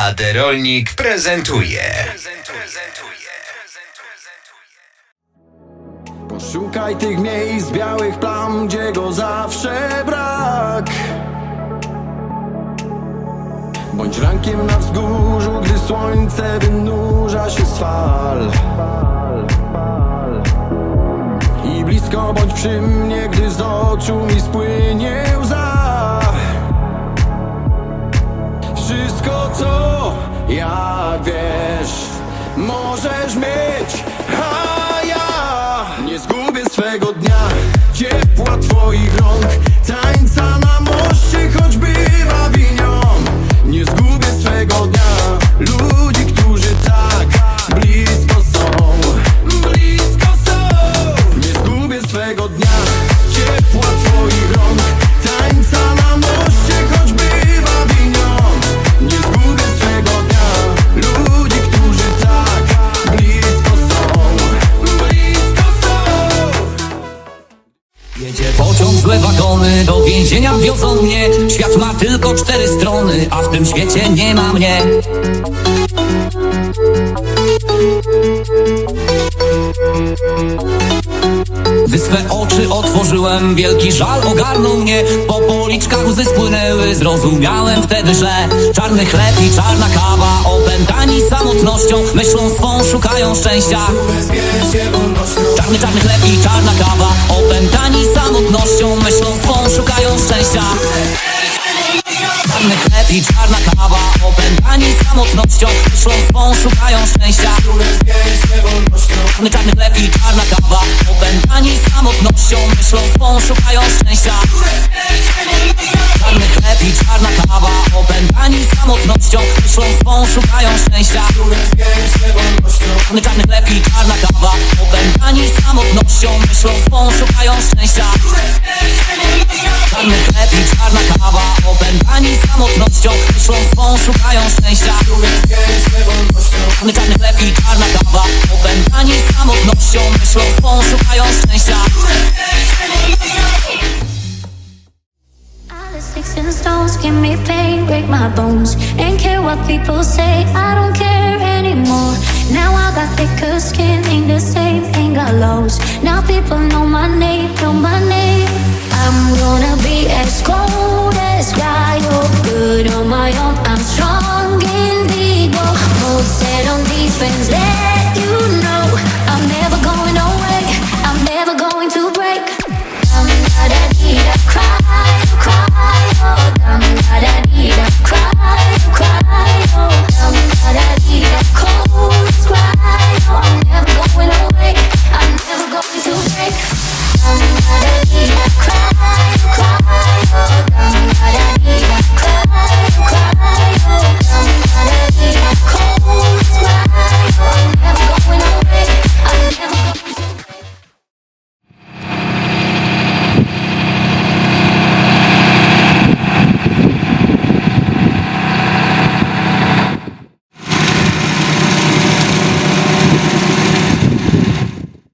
Aderolnik prezentuje. Poszukaj tych miejsc, białych plam, gdzie go zawsze brak Bądź rankiem na wzgórzu, gdy słońce wynurza się z fal I blisko bądź przy mnie, gdy z oczu mi spłynie jak wiesz, możesz mieć A ja nie zgubię swego dnia. Ciepła twoich Jedzie pociąg, złe wagony, do więzienia wiozą mnie. Świat ma tylko cztery strony, a w tym świecie nie ma mnie. Wyschłe oczy otworzyłem, wielki żal ogarnął mnie. Po policzkach łzy spłynęły, zrozumiałem wtedy, że Czarny chleb i czarna kawa, opętani samotnością Myślą swą szukają szczęścia. Czarny, czarny chleb i czarna kawa Opętani samotnością Myślą swą szukają szczęścia. Czarny chleb i czarna kawa Opętani samotnością Myślą swą szukają szczęścia. Czarny, czarny chleb i czarna kawa Opętani samotnością Myślą swą szukają szczęścia. Czarny chleb i czarna kawa Opętani samotnością Myślą swą szukają szczęścia. Czarny, czarny chleb i czarna kawa samotnością Myślą swą szukają szczęścia Czarny chleb i czarna kawa Opętani samotnością Myślą swą szukają szczęścia Czarny, czarny chleb i czarna kawa Opętani samotnością Myślą swą szukają szczęścia sticks and stones give me pain, break my bones. Ain't care what people say, I don't care anymore. Now I got thicker skin, ain't the same, ain't got lows. Now people know my name, know my name. I'm gonna be as cold as you're good on my own. I'm strong in the Both set on defense,